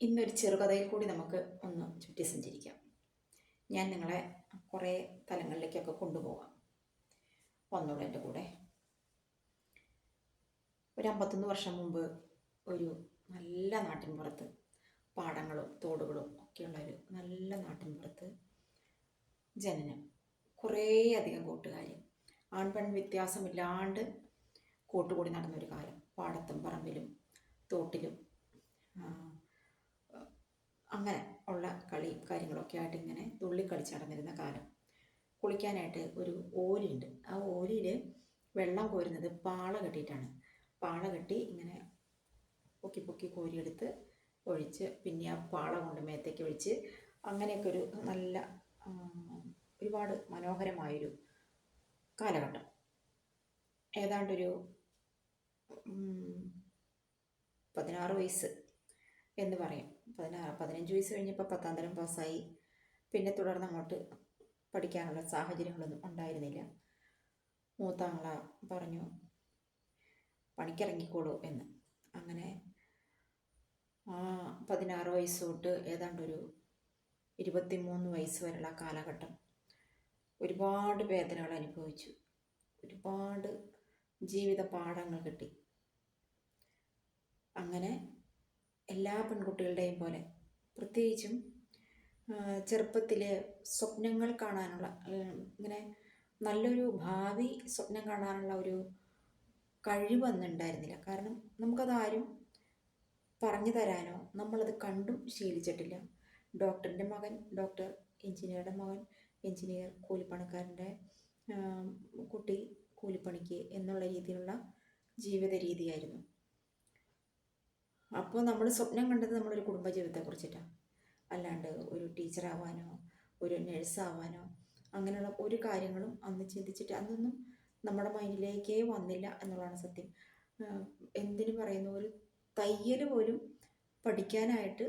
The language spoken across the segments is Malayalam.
ഇന്നൊരു ചെറുകഥയിൽ കൂടി നമുക്ക് ഒന്ന് ചുറ്റി സഞ്ചരിക്കാം. ഞാൻ നിങ്ങളെ കുറേ തലങ്ങളിലേക്കൊക്കെ കൊണ്ടുപോകാം വന്നോളൂ എന്റെ കൂടെ. ഒരു അമ്പത്തൊന്ന് വർഷം മുമ്പ് ഒരു നല്ല നാട്ടിൻപുറത്ത് പാടങ്ങളും തോടുകളും ഒക്കെയുള്ള ഒരു നല്ല നാട്ടിൻപുറത്ത് ജനനം. കുറേയധികം കൂട്ടുകാർ ആൺപെൺ വ്യത്യാസമില്ലാണ്ട് കൂട്ടുകൂടി നടന്നൊരു കാലം. പാടത്തും പറമ്പിലും തോട്ടിലും അങ്ങനെ ഉള്ള കളി കാര്യങ്ങളൊക്കെ ആയിട്ട് ഇങ്ങനെ തുള്ളി കളിച്ച് നടന്നിരുന്ന കാലം. കുളിക്കാനായിട്ട് ഒരു ഓലിയുണ്ട് ആ ഓലിയിൽ വെള്ളം കോരുന്നത് പാള കെട്ടിയിട്ടാണ്. പാള കെട്ടി ഇങ്ങനെ പൊക്കി പൊക്കി കോരിയെടുത്ത് ഒഴിച്ച് പിന്നെ ആ പാള കൊണ്ട് മേത്തേക്ക് ഒഴിച്ച് അങ്ങനെയൊക്കെ ഒരു നല്ല ഒരുപാട് മനോഹരമായൊരു കാലഘട്ടം. ഏതാണ്ടൊരു പതിനാറ് വയസ്സ് എന്ന് പറയും. പതിനാറ് പതിനഞ്ച് വയസ്സ് കഴിഞ്ഞപ്പോൾ പത്താം തരം പാസ്സായി. പിന്നെ തുടർന്ന് അങ്ങോട്ട് പഠിക്കാനുള്ള സാഹചര്യങ്ങളൊന്നും ഉണ്ടായിരുന്നില്ല. മൂത്താങ്ങള പറഞ്ഞു പണിക്കിറങ്ങിക്കോളൂ എന്ന്. അങ്ങനെ ആ പതിനാറ് വയസ്സ് തൊട്ട് ഏതാണ്ടൊരു ഇരുപത്തിമൂന്ന് വയസ്സ് വരെയുള്ള കാലഘട്ടം ഒരുപാട് വേദനകൾ അനുഭവിച്ചു. ഒരുപാട് ജീവിത പാഠങ്ങൾ കിട്ടി. അങ്ങനെ എല്ലാ പെൺകുട്ടികളുടെയും പോലെ. പ്രത്യേകിച്ചും ചെറുപ്പത്തിൽ സ്വപ്നങ്ങൾ കാണാനുള്ള ഇങ്ങനെ നല്ലൊരു ഭാവി സ്വപ്നം കാണാനുള്ള ഒരു കഴിവ് അന്നുണ്ടായിരുന്നില്ല. കാരണം നമുക്കതാരും പറഞ്ഞു തരാനോ നമ്മളത് കണ്ടും ശീലിച്ചിട്ടില്ല. ഡോക്ടറിന്റെ മകൻ ഡോക്ടർ എഞ്ചിനീയറുടെ മകൻ എഞ്ചിനീയർ കൂലിപ്പണിക്കാരന്റെ കുട്ടി കൂലിപ്പണിക്ക് എന്നുള്ള രീതിയിലുള്ള ജീവിത രീതിയായിരുന്നു അപ്പോൾ നമ്മൾ സ്വപ്നം കണ്ടത് നമ്മളൊരു കുടുംബജീവിതത്തെക്കുറിച്ചിട്ടാണ് അല്ലാണ്ട് ഒരു ടീച്ചറാവാനോ ഒരു നഴ്സാവാനോ അങ്ങനെയുള്ള ഒരു കാര്യങ്ങളും അന്ന് ചിന്തിച്ചിട്ട് അന്നൊന്നും നമ്മുടെ മൈൻഡിലേക്കേ വന്നില്ല എന്നുള്ളതാണ് സത്യം. എന്തിനു പറയുന്ന ഒരു തയ്യൽ പോലും പഠിക്കാനായിട്ട്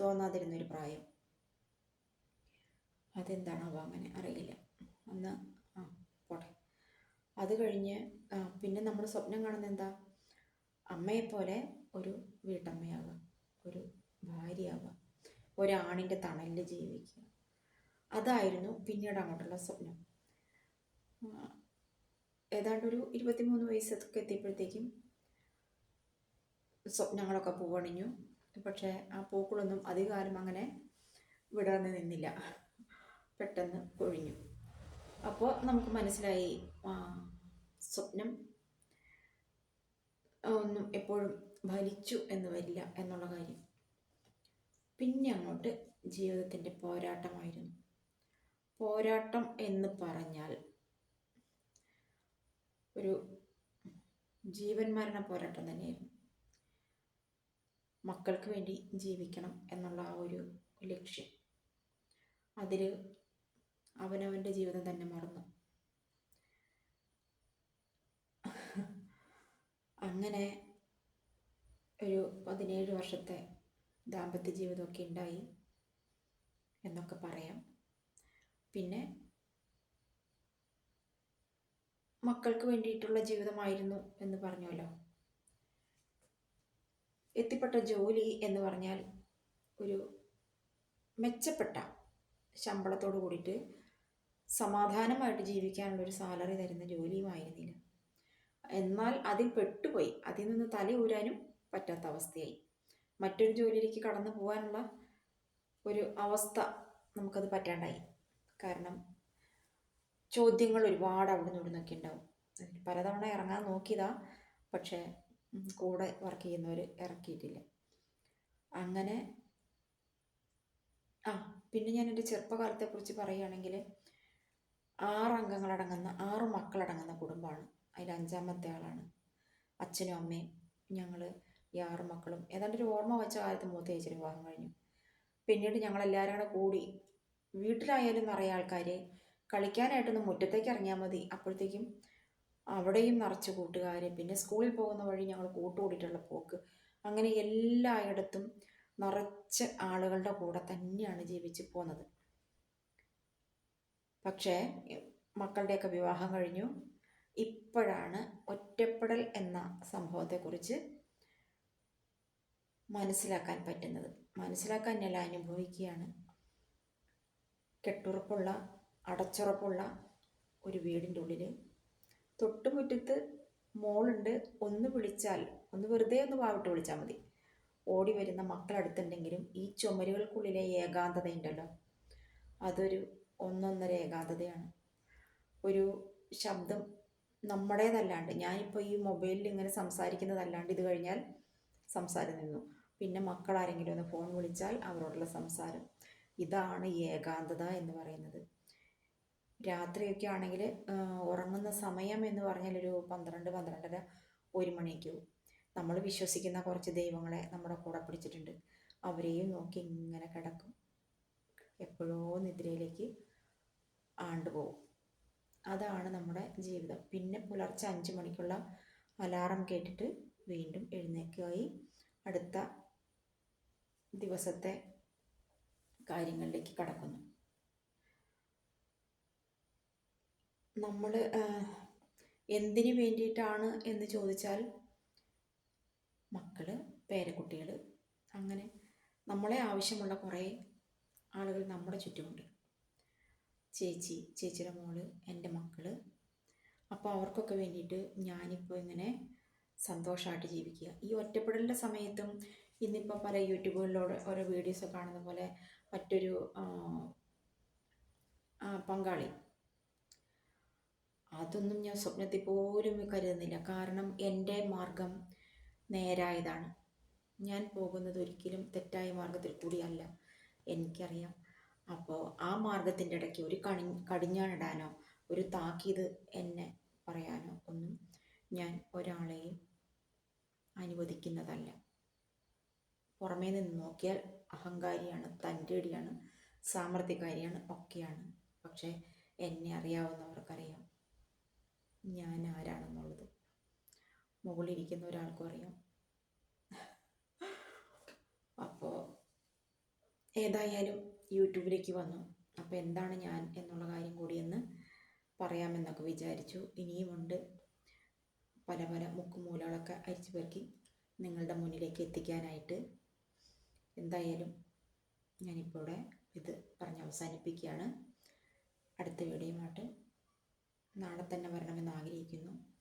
തോന്നാതിരുന്ന ഒരു പ്രായം. അതെന്താണാവോ അങ്ങനെ അറിയില്ല. അന്ന് ആ പോട്ടെ. അത് കഴിഞ്ഞ് പിന്നെ നമ്മൾ സ്വപ്നം കാണുന്നത് എന്താ? അമ്മയെപ്പോലെ ഒരു വീട്ടമ്മയാവാം ഒരു ഭാര്യയാവാം ഒരാണിന്റെ തണലിൽ ജീവിക്കുക. അതായിരുന്നു പിന്നീട് അങ്ങോട്ടുള്ള സ്വപ്നം. ഏതാണ്ട് ഒരു ഇരുപത്തിമൂന്ന് വയസ്സൊക്കെ എത്തിയപ്പോഴത്തേക്കും സ്വപ്നങ്ങളൊക്കെ പൂവണിഞ്ഞു. പക്ഷേ ആ പൂക്കളൊന്നും അധികകാലം അങ്ങനെ വിടർന്ന് നിന്നില്ല. പെട്ടെന്ന് കൊഴിഞ്ഞു. അപ്പോൾ നമുക്ക് മനസ്സിലായി സ്വപ്നം ഒന്നും എപ്പോഴും ഫലിച്ചു എന്ന് വരില്ല എന്നുള്ള കാര്യം. പിന്നെ അങ്ങോട്ട് ജീവിതത്തിന്റെ പോരാട്ടമായിരുന്നു. പോരാട്ടം എന്ന് പറഞ്ഞാൽ ഒരു ജീവൻ മരണ പോരാട്ടം തന്നെയായിരുന്നു. മക്കൾക്ക് വേണ്ടി ജീവിക്കണം എന്നുള്ള ആ ഒരു ലക്ഷ്യം. അതിൽ അവനവന്റെ ജീവിതം തന്നെ മറന്നു. അങ്ങനെ ഒരു പതിനേഴ് വർഷത്തെ ദാമ്പത്യ ജീവിതമൊക്കെ ഉണ്ടായി എന്നൊക്കെ പറയാം. പിന്നെ മക്കൾക്ക് വേണ്ടിയിട്ടുള്ള ജീവിതമായിരുന്നു എന്ന് പറഞ്ഞല്ലോ എത്തിപ്പെട്ട ജോലി എന്ന് പറഞ്ഞാൽ ഒരു മെച്ചപ്പെട്ട ശമ്പളത്തോട് കൂടിയിട്ട് സമാധാനമായിട്ട് ജീവിക്കാനുള്ള ഒരു സാലറി തരുന്ന ജോലിയുമായിരുന്നില്ല എന്നാൽ അതിൽ പെട്ടുപോയി. അതിൽ നിന്ന് തലയൂരാനും പറ്റാത്ത അവസ്ഥയായി. മറ്റൊരു ജോലിയിലേക്ക് കടന്നു പോകാനുള്ള ഒരു അവസ്ഥ നമുക്കത് പറ്റാണ്ടായി. കാരണം ചോദ്യങ്ങൾ ഒരുപാട് അവിടെ നിന്ന് ഇവിടുന്നൊക്കെ ഉണ്ടാവും. പലതവണ ഇറങ്ങാൻ നോക്കിയതാ പക്ഷേ കൂടെ വർക്ക് ചെയ്യുന്നവർ ഇറക്കിയിട്ടില്ല. അങ്ങനെ ആ പിന്നെ ഞാൻ എന്റെ ചെറുപ്പകാലത്തെക്കുറിച്ച് പറയുകയാണെങ്കിൽ ആറ് അംഗങ്ങളടങ്ങുന്ന ആറ് മക്കളടങ്ങുന്ന കുടുംബമാണ്. അതിൽ അഞ്ചാമത്തെ ആളാണ്. അച്ഛനും അമ്മയും ഞങ്ങൾ ഈ ആറ് മക്കളും. ഏതാണ്ട് ഒരു ഓർമ്മ വെച്ച കാലത്ത് മൂത്ത ചേച്ചിയുടെ വിവാഹം കഴിഞ്ഞു. പിന്നീട് ഞങ്ങളെല്ലാവരും കൂടെ കൂടി. വീട്ടിലായാലും നിറയെ ആൾക്കാർ കളിക്കാനായിട്ടൊന്ന് മുറ്റത്തേക്ക് ഇറങ്ങിയാൽ മതി. അപ്പോഴത്തേക്കും അവിടെയും നിറച്ച് കൂട്ടുകാർ പിന്നെ സ്കൂളിൽ പോകുന്ന വഴി ഞങ്ങൾ കൂട്ടുകൂടിയിട്ടുള്ള പോക്ക്. അങ്ങനെ എല്ലായിടത്തും നിറച്ച് ആളുകളുടെ കൂടെ തന്നെയാണ് ജീവിച്ചു പോകുന്നത് പക്ഷേ മക്കളുടെയൊക്കെ വിവാഹം കഴിഞ്ഞു. ഇപ്പോഴാണ് ഒറ്റപ്പെടൽ എന്ന സംഭവത്തെക്കുറിച്ച് മനസ്സിലാക്കാൻ പറ്റുന്നത്. മനസ്സിലാക്കാൻ മനസ്സിലാക്കാനല്ല അനുഭവിക്കുകയാണ്. കെട്ടുറപ്പുള്ള അടച്ചുറപ്പുള്ള ഒരു വീടിന്റെ ഉള്ളിൽ തൊട്ടുമുറ്റത്ത് മോളുണ്ട്. ഒന്ന് വിളിച്ചാൽ ഒന്ന് വെറുതെ ഒന്ന് വാവിട്ട് വിളിച്ചാൽ മതി. ഓടി വരുന്ന മക്കളടുത്തുണ്ടെങ്കിലും ഈ ചുമരുകൾക്കുള്ളിലെ ഏകാന്തത ഉണ്ടല്ലോ. അതൊരു ഒന്നൊന്നര ഏകാന്തതയാണ്. ഒരു ശബ്ദം നമ്മുടേതല്ലാണ്ട് ഞാനിപ്പോൾ ഈ മൊബൈലിൽ ഇങ്ങനെ സംസാരിക്കുന്നതല്ലാണ്ട് ഇത് കഴിഞ്ഞാൽ സംസാരം നിന്നു. പിന്നെ മക്കൾ ആരെങ്കിലും ഒന്ന് ഫോൺ വിളിച്ചാൽ അവരോടുള്ള സംസാരം. ഇതാണ് ഏകാന്തത എന്ന് പറയുന്നത്. രാത്രിയൊക്കെ ആണെങ്കിൽ ഉറങ്ങുന്ന സമയം എന്ന് പറഞ്ഞാൽ ഒരു പന്ത്രണ്ട് പന്ത്രണ്ടര ഒരു മണിയൊക്കെ നമ്മൾ വിശ്വസിക്കുന്ന കുറച്ച് ദൈവങ്ങളെ നമ്മുടെ കൂടെ പിടിച്ചിട്ടുണ്ട്. അവരെയും നോക്കി ഇങ്ങനെ കിടക്കും. എപ്പോഴോ നിദ്രയിലേക്ക് ആണ്ടുപോകും അതാണ് നമ്മുടെ ജീവിതം. പിന്നെ പുലർച്ചെ അഞ്ച് മണിക്കുള്ള അലാറം കേട്ടിട്ട് വീണ്ടും എഴുന്നേക്കായി അടുത്ത ദിവസത്തെ കാര്യങ്ങളിലേക്ക് കടക്കുന്നു. നമ്മൾ എന്തിനു വേണ്ടിയിട്ടാണ് എന്ന് ചോദിച്ചാൽ മക്കൾ പേരക്കുട്ടികൾ അങ്ങനെ നമ്മളെ ആവശ്യമുള്ള കുറേ ആളുകൾ നമ്മുടെ ചുറ്റുമുണ്ട്. ചേച്ചി ചേച്ചിയുടെ മോൾ എന്റെ മക്കൾ അപ്പോൾ അവർക്കൊക്കെ വേണ്ടിയിട്ട് ഞാനിപ്പോൾ ഇങ്ങനെ സന്തോഷമായിട്ട് ജീവിക്കുക. ഈ ഒറ്റപ്പെടലിന്റെ സമയത്തും ഇന്നിപ്പോൾ പല യൂട്യൂബുകളിലൂടെ ഓരോ വീഡിയോസ് കാണുന്ന പോലെ മറ്റൊരു പങ്കാളി. അതൊന്നും ഞാൻ സ്വപ്നത്തിൽ പോലും കരുതുന്നില്ല. കാരണം എന്റെ മാർഗം നേരായതാണ്. ഞാൻ പോകുന്നത് ഒരിക്കലും തെറ്റായ മാർഗത്തിൽ കൂടിയല്ല. എനിക്കറിയാം. അപ്പോൾ ആ മാർഗത്തിന്റെ ഇടയ്ക്ക് ഒരു കണി കടിഞ്ഞാണിടാനോ ഒരു താക്കീത് എന്നെ പറയാനോ ഒന്നും ഞാൻ ഒരാളെയും അനുവദിക്കുന്നതല്ല. പുറമേ നിന്ന് നോക്കിയാൽ അഹങ്കാരിയാണ് തന്റെടിയാണ് സാമർഥ്യക്കാരിയാണ് ഒക്കെയാണ്. പക്ഷേ എന്നെ അറിയാവുന്നവർക്കറിയാം ഞാൻ ആരാണെന്നുള്ളത്. മുകളിലിരിക്കുന്ന ഒരാൾക്കും അറിയാം. അപ്പോൾ ഏതായാലും യൂട്യൂബിലേക്ക് വന്നു. അപ്പോൾ എന്താണ് ഞാൻ എന്നുള്ള കാര്യം കൂടിയെന്ന് പറയാമെന്നൊക്കെ വിചാരിച്ചു. ഇനിയുമുണ്ട് പല പല മുക്കുമൂലകളൊക്കെ അരിച്ചു പെറുക്കി നിങ്ങളുടെ മുന്നിലേക്ക് എത്തിക്കാനായിട്ട്. എന്തായാലും ഞാനിപ്പോൾ ഇവിടെ ഇത് പറഞ്ഞ് അവസാനിപ്പിക്കുകയാണ്. അടുത്ത വീഡിയോയുമായിട്ട് നാളെ തന്നെ വരണമെന്ന് ആഗ്രഹിക്കുന്നു.